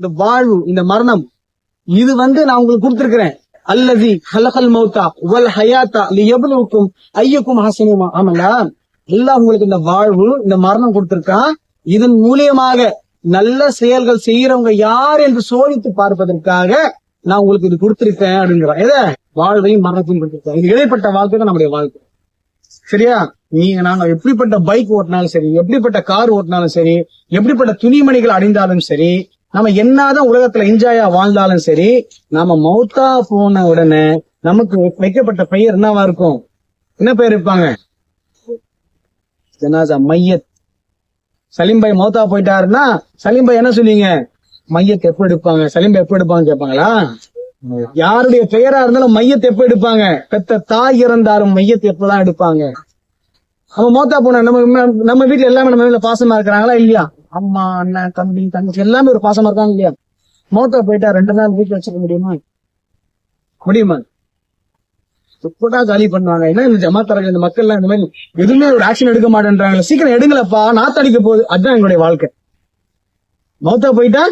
இந்த வாழ்வு இந்த மரணம் இது வந்து நான் உங்களுக்கு கொடுத்திருக்கிறேன். அல்லதி ஹலஹல் மௌத்தா வல் ஹயாத்தா எவ்வளவுக்கும் ஐயக்கும் ஹசனுமா ஆமலா எல்லாம் உங்களுக்கு இந்த வாழ்வு இந்த மரணம் கொடுத்திருக்கான் இதன் மூலியமாக நல்ல செயல்கள் செய்யறவங்க யார் என்று சோதித்து பார்ப்பதற்காக நான் உங்களுக்கு இது கொடுத்திருக்கேன் அப்படிங்கிறான். எதை? வாழ்வையும் மரணத்தையும் கொடுத்திருக்கேன். இது இடைப்பட்ட வாழ்க்கை தான் நம்முடைய வாழ்க்கை. சரியா? நீங்க நாங்க எப்படிப்பட்ட பைக் ஓட்டினாலும் சரி எப்படிப்பட்ட கார் ஓட்டினாலும் சரி எப்படிப்பட்ட துணிமணிகள் அடைந்தாலும் சரி நம்ம என்னதான் உலகத்துல என்ஜாயா வாழ்ந்தாலும் சரி நாம மௌத்தா போன உடனே நமக்கு வைக்கப்பட்ட பெயர் என்னவா இருக்கும்? என்ன பெயர் இருப்பாங்க ஜனாசா மையத். சலீம் பாய் மௌத்தா போயிட்டாருன்னா சலீம் பாய் என்ன சொல்லுவீங்க? மையத்தை எப்ப எடுப்பாங்க? சலீம் பாய் எப்ப எடுப்பாங்க கேட்பாங்களா? யாருடைய பெயரா இருந்தாலும் மையத்தை எப்ப எடுப்பாங்க? பெத்த தாய் இறந்தாரும் மையத்தை எப்பதான் எடுப்பாங்க? அவன் மோத்தா போன நம்ம நம்ம வீட்டுல எல்லாமே நம்ம வீட்டுல பாசமா இருக்கிறாங்களா இல்லையா? அம்மா அண்ணன் தம்பி தங்கச்சி எல்லாமே ஒரு பாசமா இருக்காங்க இல்லையா? மோத்தா போயிட்டா ரெண்டு நாள் வீட்டுல வச்சுக்க முடியுமா? முடியுமா? எப்படா காலி பண்ணுவாங்க. என்ன இந்த ஜமாத்தாரர்கள் இந்த மக்கள் எல்லாம் இந்த மாதிரி எதுவுமே ஒரு ஆக்ஷன் எடுக்க மாட்டேன்றாங்க. சீக்கிரம் எடுங்களப்பா நாத்தடிக்க போகுது. அதுதான் எங்களுடைய வாழ்க்கை. மௌத்தா போயிட்டா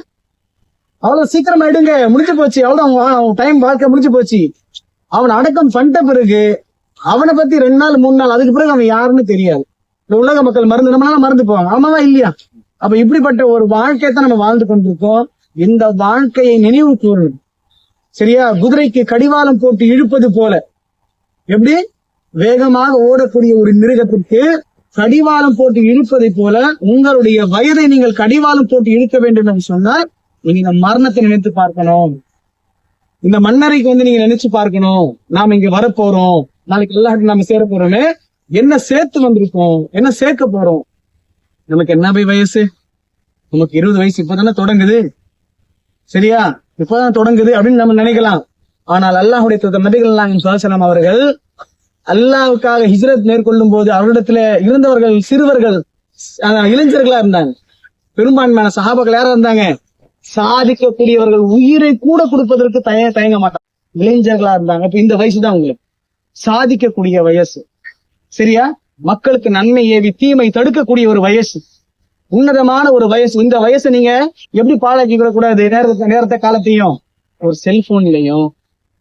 அவ்வளவு சீக்கிரமா எடுங்க. முடிஞ்சு போச்சு. அவ்வளவு டைம் வாழ்க்கை முடிஞ்சு போச்சு. அவன் அடக்கம் பண்ணிட்ட பிறகு அவனை பத்தி ரெண்டு நாள் மூணு நாள் அதுக்கு பிறகு அவன் யாருன்னு தெரியாது. இந்த உலக மக்கள் மருந்து நம்மளால மறந்து போவாங்க. ஆமாவா இல்லையா? அப்ப இப்படிப்பட்ட ஒரு வாழ்க்கையை தான் நம்ம வாழ்ந்து கொண்டிருக்கோம். இந்த வாழ்க்கையை நினைவு கூறணும் சரியா? குதிரைக்கு கடிவாளம் போட்டு இழுப்பது போல. எப்படி? வேகமாக ஓடக்கூடிய ஒரு மிருகத்திற்கு கடிவாளம் போட்டு இழுப்பதை போல உங்களுடைய வயதை நீங்கள் கடிவாளம் போட்டு இழுக்க வேண்டும் என்று சொன்னால் நீங்க இந்த மரணத்தை நினைத்து பார்க்கணும். இந்த மன்னரைக்கு வந்து நீங்க நினைச்சு பார்க்கணும். நாம இங்க வரப்போறோம். நாளைக்கு எல்லாருக்கும் நாம சேர போறோமே. என்ன சேர்த்து வந்திருக்கோம்? என்ன சேர்க்க போறோம்? நமக்கு என்ன போய் வயசு? நமக்கு இருபது வயசு இப்பதானே தொடங்குது. சரியா? இப்பதான் தொடங்குது அப்படின்னு நம்ம நினைக்கலாம். ஆனால் அல்லாஹுடைய நபிகள் நாயகம் சுவாசனம் அவர்கள் அல்லாவுக்காக ஹிஜ்ரத் மேற்கொள்ளும் போது அவரிடத்துல இருந்தவர்கள் சிறுவர்கள் இளைஞர்களா இருந்தாங்க. பெரும்பான்மையான சஹாபாக்கள் யாரா இருந்தாங்க? சாதிக்கக்கூடியவர்கள் உயிரை கூட கொடுப்பதற்கு தய தயங்க மாட்டாங்க. இளைஞர்களா இருந்தாங்க. இப்ப இந்த வயசு தான் உங்களுக்கு. சாதிக்கக்கூடிய வயசு. சரியா? மக்களுக்கு நன்மை ஏவி தீமை தடுக்கக்கூடிய ஒரு வயசு. உன்னதமான ஒரு வயசு இந்த வயசை நீங்க எப்படி பாழாக்கி கூடாது நேரத்தை நேரத்தை காலத்தையும். ஒரு செல்போன்லையும்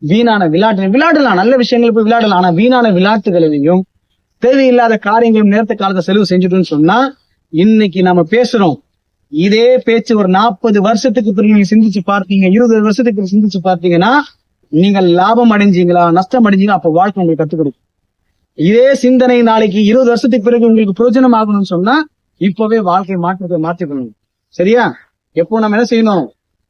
வீணான விளையாட்டு விளையாடலாம். நல்ல விஷயங்கள் போய் விளையாடலாம். ஆனா வீணான விளையாட்டுகளையும் தேவையில்லாத காரியங்களும் நேரத்தை காலத்தை செலவு செஞ்சுட்டோம்னு சொன்னா இன்னைக்கு நம்ம பேசுறோம். இதே பேச்சு ஒரு நாற்பது வருஷத்துக்கு பிறகு நீங்க சிந்திச்சு பார்த்தீங்க இருபது வருஷத்துக்கு சிந்திச்சு பார்த்தீங்கன்னா நீங்கள் லாபம் அடைஞ்சீங்களா நஷ்டம் அடைஞ்சீங்களா அப்ப வாழ்க்கை உங்களுக்கு கத்துக் கொடுக்கும். இதே சிந்தனை நாளைக்கு இருபது வருஷத்துக்கு பிறகு உங்களுக்கு பிரயோஜனம் ஆகணும்னு சொன்னா இப்பவே வாழ்க்கை மாற்றத்தை மாற்றிக்கணும் சரியா? எப்போ நம்ம என்ன செய்யணும்?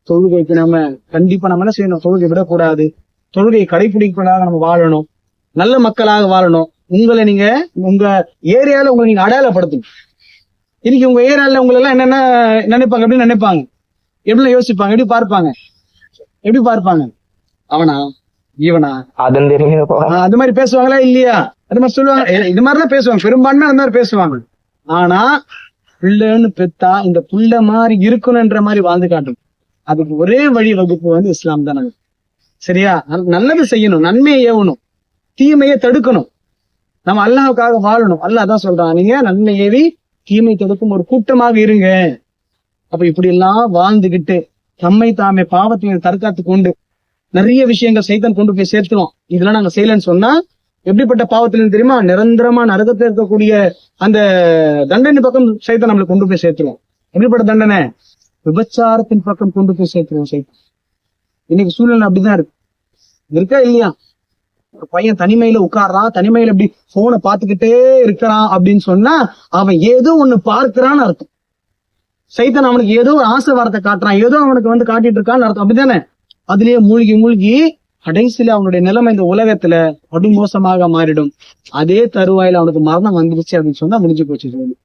தொழுகைக்கு நம்ம கண்டிப்பா நம்ம என்ன செய்யணும்? தொழுகை விடக்கூடாது. தொழுகையை கடைபிடிப்பதாக நம்ம வாழணும். நல்ல மக்களாக வாழணும். உங்களை நீங்க உங்க ஏரியால உங்களை நீங்க அடையாளப்படுத்தணும். இன்னைக்கு உங்க ஏரியால உங்களை எல்லாம் என்னென்ன நினைப்பாங்க? அப்படின்னு நினைப்பாங்க? எப்படி யோசிப்பாங்க? எப்படி பார்ப்பாங்க? எப்படி பார்ப்பாங்க? அவனா? இவனா? ஆஹ் அது மாதிரி பேசுவாங்களா? இல்லையா? அது மாதிரி சொல்லுவாங்க. இது மாதிரிதான் பேசுவாங்க. பெரும்பான்மை அந்த மாதிரி பேசுவாங்க. ஆனா பிள்ளைன்னு பெத்தா இந்த புள்ள மாதிரி இருக்கணும்ன்ற மாதிரி வாழ்ந்து காட்டும். அதுக்கு ஒரே வழி வகுப்பு வந்து இஸ்லாம் தான் நமக்கு. சரியா? நல்லது செய்யணும் நன்மையை ஏவணும் தீமையை தடுக்கணும். நம்ம அல்லாவுக்காக வாழணும். அல்லாஹ் தான் சொல்றான் நீங்க நன்மை ஏவி தீமை தடுக்கும் ஒரு கூட்டமாக இருங்க. அப்ப இப்படி எல்லாம் வாழ்ந்துகிட்டு தம்மை தாமே பாவத்தை தற்காத்து கொண்டு நிறைய விஷயங்கள் சைத்தான் கொண்டு போய் சேர்த்துவோம் இதெல்லாம் நாங்க செய்யலன்னு சொன்னா எப்படிப்பட்ட பாவத்துல தெரியுமா? நிரந்தரமா நரகத்துல இருக்கக்கூடிய அந்த தண்டனை பக்கம் சைத்த நம்மளை கொண்டு போய் சேர்த்துருவோம் எப்படிப்பட்ட தண்டனை? விபச்சாரத்தின் பக்கம் கொண்டு போய் சேர்த்துருவோம் சைத்தம் இன்னைக்கு சூழ்நிலை அப்படிதான் இருக்கு. இருக்கா இல்லையா? ஒரு பையன் தனிமையில உட்கார்றான் தனிமையில இப்படி போனை பார்த்துக்கிட்டே இருக்கிறான் அப்படின்னு சொன்னா அவன் ஏதோ ஒண்ணு பார்க்கிறான்னு அர்த்தம். சைத்தன் அவனுக்கு ஏதோ ஒரு ஆசை வார்த்தை காட்டுறான். ஏதோ அவனுக்கு வந்து காட்டிட்டு இருக்கான்னு அர்த்தம். அப்படித்தானே? அதுலயே மூழ்கி மூழ்கி கடைசியில அவனுடைய நிலைமை இந்த உலகத்துல படுமோசமாக மாறிடும். அதே தருவாயில அவனுக்கு மரணம் வந்துருச்சு அப்படின்னு சொன்னா முடிஞ்சு போச்சு சொல்லி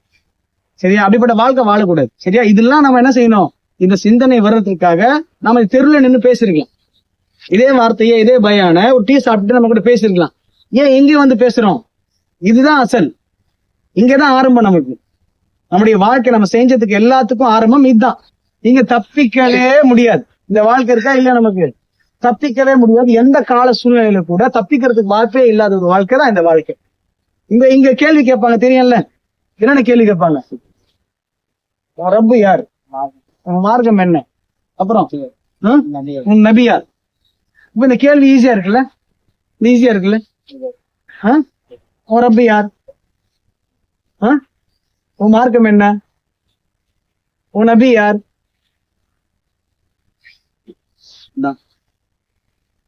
சரியா? அப்படிப்பட்ட வாழ்க்கை வாழக்கூடாது. சரியா? இதெல்லாம் நம்ம என்ன செய்யணும்? இந்த சிந்தனை வர்றதுக்காக நம்ம தெருவில் நின்று பேசிருக்கலாம். இதே வார்த்தையே இதே பயான ஒரு டீ சாப்பிட்டு நம்ம கூட பேசிருக்கலாம். ஏன் எங்கேயும் வந்து பேசுறோம்? இதுதான் அசல். இங்கதான் ஆரம்பம் நமக்கு. நம்முடைய வாழ்க்கை நம்ம செஞ்சதுக்கு எல்லாத்துக்கும் ஆரம்பம் இதுதான். இங்க தப்பிக்கவே முடியாது. இந்த வாழ்க்கை இருக்கா இல்லையா நமக்கு? தப்பிக்கவே முடியாது. எந்த கால சூழ்நிலையில கூட தப்பிக்கிறதுக்கு வாய்ப்பே இல்லாத ஒரு வாழ்க்கை தான் இந்த வாழ்க்கை. இங்க இங்க கேள்வி கேட்பாங்க தெரியும்ல? என்னென்ன கேள்வி கேட்பாங்க? ரப்பு யார்? உன் மார்க்கம் என்ன? அப்புறம் ஆ? உன் நபியார். இப்ப இந்த கேள்வி ஈஸியா இருக்குல்ல? ஈஸியா இருக்குல்ல? ஆ? உன் ரப்பி யார்? உன் மார்க்கம் என்ன? உன் நபி யார்?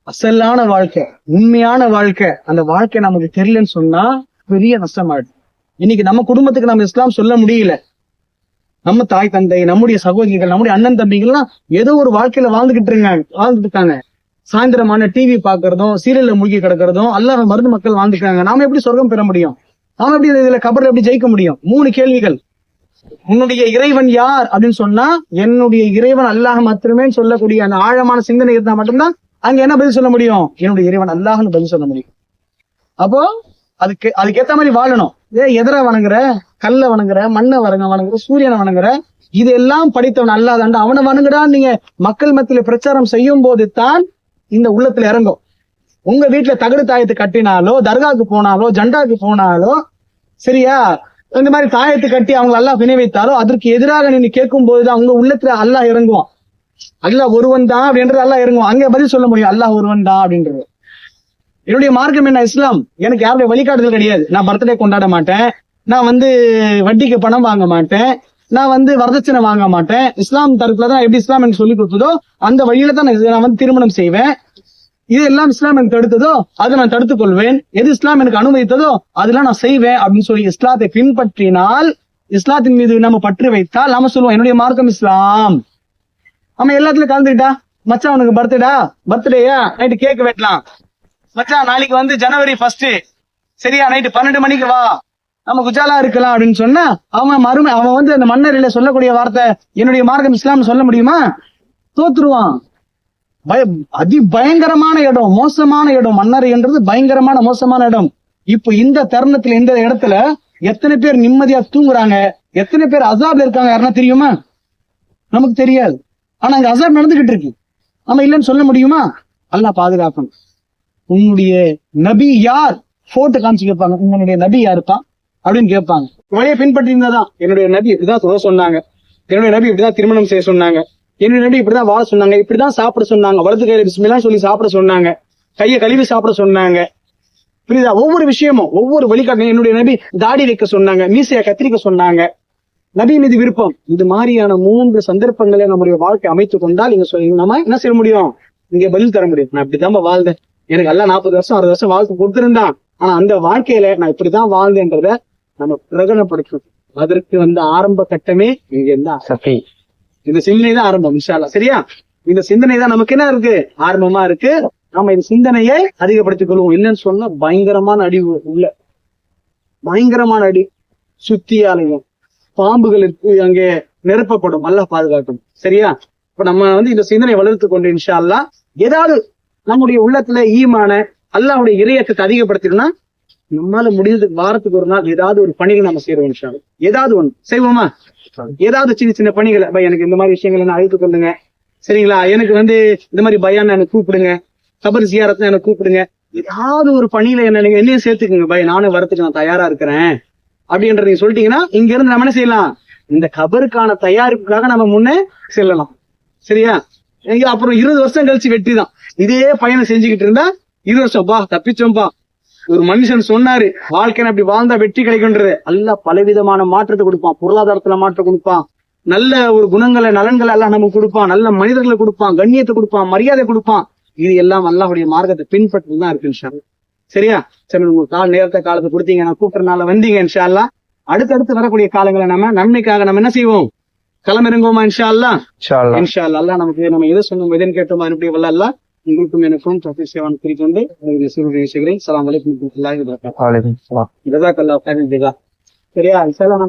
அசலான வாழ்க்கை உண்மையான வாழ்க்கை அந்த வாழ்க்கை நமக்கு தெரியலன்னு சொன்னா பெரிய நஷ்டமாயிடும். இன்னைக்கு நம்ம குடும்பத்துக்கு நம்ம இஸ்லாம் சொல்ல முடியல. நம்ம தாய் தந்தை நம்முடைய சகோதரிகள் நம்முடைய அண்ணன் தம்பிகள்லாம் ஏதோ ஒரு வாழ்க்கையில வாழ்ந்துகிட்டு இருக்காங்க வாழ்ந்துட்டு இருக்காங்க சாயந்தரமான டிவி பாக்குறதும் சீரியல்ல மூழ்கி கிடக்கிறதும் அல்லாத மருந்து மக்கள் வாழ்ந்துக்கிறாங்க. நாம எப்படி சொர்க்கம் பெற முடியும்? நாம எப்படி இதுல கபர் எப்படி ஜெயிக்க முடியும்? மூணு கேள்விகள். உன்னுடைய இறைவன் யார் அப்படின்னு சொன்னா என்னுடைய இறைவன் அல்லாஹ் மாத்திரமே சொல்லக்கூடிய அந்த ஆழமான சிந்தனை இருந்தா மட்டும்தான் அங்க என்ன பதில் சொல்ல முடியும்? என்னுடைய இறைவன் அல்லாஹ்னு பதில் சொல்ல முடியும். அப்போ அதுக்கு அதுக்கேத்த மாதிரி வாழணும். ஏ எதிர வணங்குற கல்ல வணங்குற மண்ணை வரங்க வணங்குற சூரியனை வணங்குற இதெல்லாம் படித்தவன் அல்லாதாண்டு. அவனை வணங்குடா நீங்க மக்கள் மத்தியில பிரச்சாரம் செய்யும் போது தான் இந்த உள்ளத்துல இறங்கும். உங்க வீட்டுல தகடு தாயத்து கட்டினாலோ தர்காவுக்கு போனாலோ ஜண்டாக்கு போனாலோ சரியா? இந்த மாதிரி தாயத்து கட்டி அவங்க அல்லாஹ் வினை வைத்தாலோ அதற்கு எதிராக நீங்க கேட்கும் போதுதான் உங்க உள்ளத்துல அல்லாஹ் இறங்குவான். அல்லாஹ் ஒருவன் தான் அப்படின்றது அல்லாஹ் இறங்கும். அங்க பதில் சொல்ல முடியும். அல்லாஹ் ஒருவன் தான் அப்படின்றது. என்னுடைய மார்க்கம் என்ன? இஸ்லாம். எனக்கு யாருடைய வழிகாட்டுதல் கிடையாது. நான் பர்த்டே கொண்டாட மாட்டேன். நான் வந்து வட்டிக்கு பணம் வாங்க மாட்டேன். நான் வந்து வரதட்சணை வாங்க மாட்டேன். இஸ்லாம் தரப்புல தான் எப்படி இஸ்லாம் எனக்கு சொல்லி கொடுத்ததோ அந்த வழியில தான் நான் நான் வந்து திருமணம் செய்வேன். இது எல்லாம் இஸ்லாம் எனக்கு தடுத்ததோ அதை நான் தடுத்துக் கொள்வேன். எது இஸ்லாம் எனக்கு அனுமதித்ததோ அதெல்லாம் நான் செய்வேன் அப்படின்னு சொல்லி இஸ்லாத்தை பின்பற்றினால் இஸ்லாத்தின் மீது நம்ம பற்று வைத்தால் நாம சொல்லுவோம் என்னுடைய மார்க்கம் இஸ்லாம். அவன் எல்லாத்துலயும் கலந்துக்கிட்டா? மச்சான் உனக்கு பர்த்டேடா பர்த்டேயா நைட்டு கேக் வெட்டலாம். மச்சான் நாளைக்கு வந்து ஜனவரி ஃபர்ஸ்ட் சரியா நைட்டு பன்னெண்டு மணிக்கு வா. நம்ம குஜாலா இருக்கலாம் அப்படின்னு சொன்னா அவன் மறுமை அவன் வந்து அந்த மன்னரில சொல்லக்கூடிய வார்த்தை என்னுடைய மார்க்கம் இஸ்லாம் சொல்ல முடியுமா? தோத்துருவான். பய அதி பயங்கரமான இடம் மோசமான இடம். மன்னரைன்றது பயங்கரமான மோசமான இடம். இப்போ இந்த தருணத்துல இந்த இடத்துல எத்தனை பேர் நிம்மதியா தூங்குறாங்க? எத்தனை பேர் அசாப்ல இருக்காங்க யாருன்னா தெரியுமா? நமக்கு தெரியாது. ஆனா அங்க அசார் நடந்துகிட்டு இருக்கு. நம்ம இல்லைன்னு சொல்ல முடியுமா? அல்லா பாதுகாக்கணும். உன்னுடைய நபி யார்? போட்டோ காமிச்சு கேட்பாங்க. உங்களுடைய நபி யாருப்பா? அப்படின்னு கேட்பாங்க. வழியை பின்பற்றியிருந்தாதான் என்னுடைய நபி இப்படிதான் சொல்ல சொன்னாங்க. என்னுடைய நபி இப்படிதான் திருமணம் செய்ய சொன்னாங்க. என்னுடைய நபி இப்படிதான் வாழ சொன்னாங்க. இப்படிதான் சாப்பிட சொன்னாங்க. வலது கையில பிஸ்மில்லாம் சொல்லி சாப்பிட சொன்னாங்க. கையை கழுவி சாப்பிட சொன்னாங்க. புரியுதா? ஒவ்வொரு விஷயமும் ஒவ்வொரு வழிகாட்டு என்னுடைய நபி தாடி வைக்க சொன்னாங்க மீசையை கத்திரிக்க சொன்னாங்க. நபி மீது விருப்பம். இது மாதிரியான மூன்று சந்தர்ப்பங்களை நம்முடைய வாழ்க்கை அமைத்துக் கொண்டால் நீங்க சொல்லி நம்ம என்ன செய்ய முடியும்? இங்க பதில் தர முடியும். நான் இப்படிதான் வாழ்ந்தேன். எனக்கு எல்லாம் நாற்பது வருஷம் அறுபது வருஷம் வாழ்க்கை கொடுத்திருந்தான். ஆனா அந்த வாழ்க்கையில நான் இப்படிதான் வாழ்ந்தேன்றத நம்ம பிரகடனப்படுத்தணும் அதற்கு வந்து ஆரம்ப கட்டமே இங்க இருந்தா சஃபி. இந்த சிந்தனை தான் ஆரம்பம் இன்ஷால்லா சரியா? இந்த சிந்தனை தான் நமக்கு என்ன இருக்கு? ஆரம்பமா இருக்கு. நாம இந்த சிந்தனையை அதிகப்படுத்திக் கொள்வோம். இல்லைன்னு சொன்னா பயங்கரமான அடி உள்ள பயங்கரமான அடி சுத்தியாலயம். பாம்புகள் இருக்கு அங்கே நிரப்பப்படும். நல்லா பாதுகாக்கும். சரியா? இப்ப நம்ம வந்து இந்த சிந்தனை வளர்த்து கொண்டு இன்ஷா அல்லாஹ் ஏதாவது நம்முடைய உள்ளத்துல ஈமான அல்லாவுடைய இறையத்தை அதிகப்படுத்தினா நம்மால முடிஞ்சதுக்கு வாரத்துக்கு ஒரு நாள் ஏதாவது ஒரு பணிகள் நம்ம செய்யறோம் இன்ஷா ஏதாவது ஒண்ணு. செய்வோமா? ஏதாவது சின்ன சின்ன பணிகளை. பை எனக்கு இந்த மாதிரி விஷயங்களை நான் அழைத்து கொள்ளுங்க. சரிங்களா? எனக்கு வந்து இந்த மாதிரி பயான் எனக்கு கூப்பிடுங்க. கபர் சியாரத்தை எனக்கு கூப்பிடுங்க. ஏதாவது ஒரு பணியில என்ன நீங்க என்னையும் சேர்த்துக்குங்க. பை நானும் வரத்துக்கு நான் தயாரா இருக்கிறேன். அப்படின்ற நீங்க சொல்லிட்டீங்கன்னா இங்க இருந்து நம்ம என்ன செய்யலாம்? இந்த கபருக்கான தயாரிப்புக்காக நம்ம முன்னே செல்லலாம். சரியா? அப்புறம் இருபது வருஷம் கழிச்சு வெற்றி தான். இதே பயணம் செஞ்சுக்கிட்டு இருந்தா இருபது வருஷம். பா தப்பிச்சோம்பா. ஒரு மனுஷன் சொன்னாரு வாழ்க்கையில அப்படி வாழ்ந்தா வெற்றி கிடைக்கும்ன்றது. அல்லாஹ் பலவிதமான மாற்றத்தை கொடுப்பான். பொருளாதாரத்துல மாற்றம் கொடுப்பான். நல்ல ஒரு குணங்களை நலன்களை எல்லாம் நமக்கு கொடுப்பான். நல்ல மனிதர்களை கொடுப்பான். கண்ணியத்தை கொடுப்பான். மரியாதை கொடுப்பான். இது எல்லாம் அல்லாஹுடைய மார்க்கத்தை பின்பற்றி தான் இருக்கு சரியா? சரி உங்க கால நேரத்தை காலத்தை கொடுத்தீங்க. நான் கூப்பிட்டனால வந்தீங்க இன்ஷா அல்லாஹ் அடுத்தடுத்து வரக்கூடிய காலங்களை நம்ம நன்மைக்காக நம்ம என்ன செய்வோம்? களமிறங்குவோமா இன்ஷா அல்லாஹ் இன்ஷா அல்லாஹ் இன்ஷா அல்லாஹ் அல்லாஹ் நமக்கு நம்ம எதை சொன்னோம் எதன் கேட்டோம் அதனுடைய வல்ல உங்களுக்கும் எனக்கும் தப்பி சேவான் சிறு விஷயங்களை சலாம் வலைக்கும் ஹைரன் ஜஸா சரியா?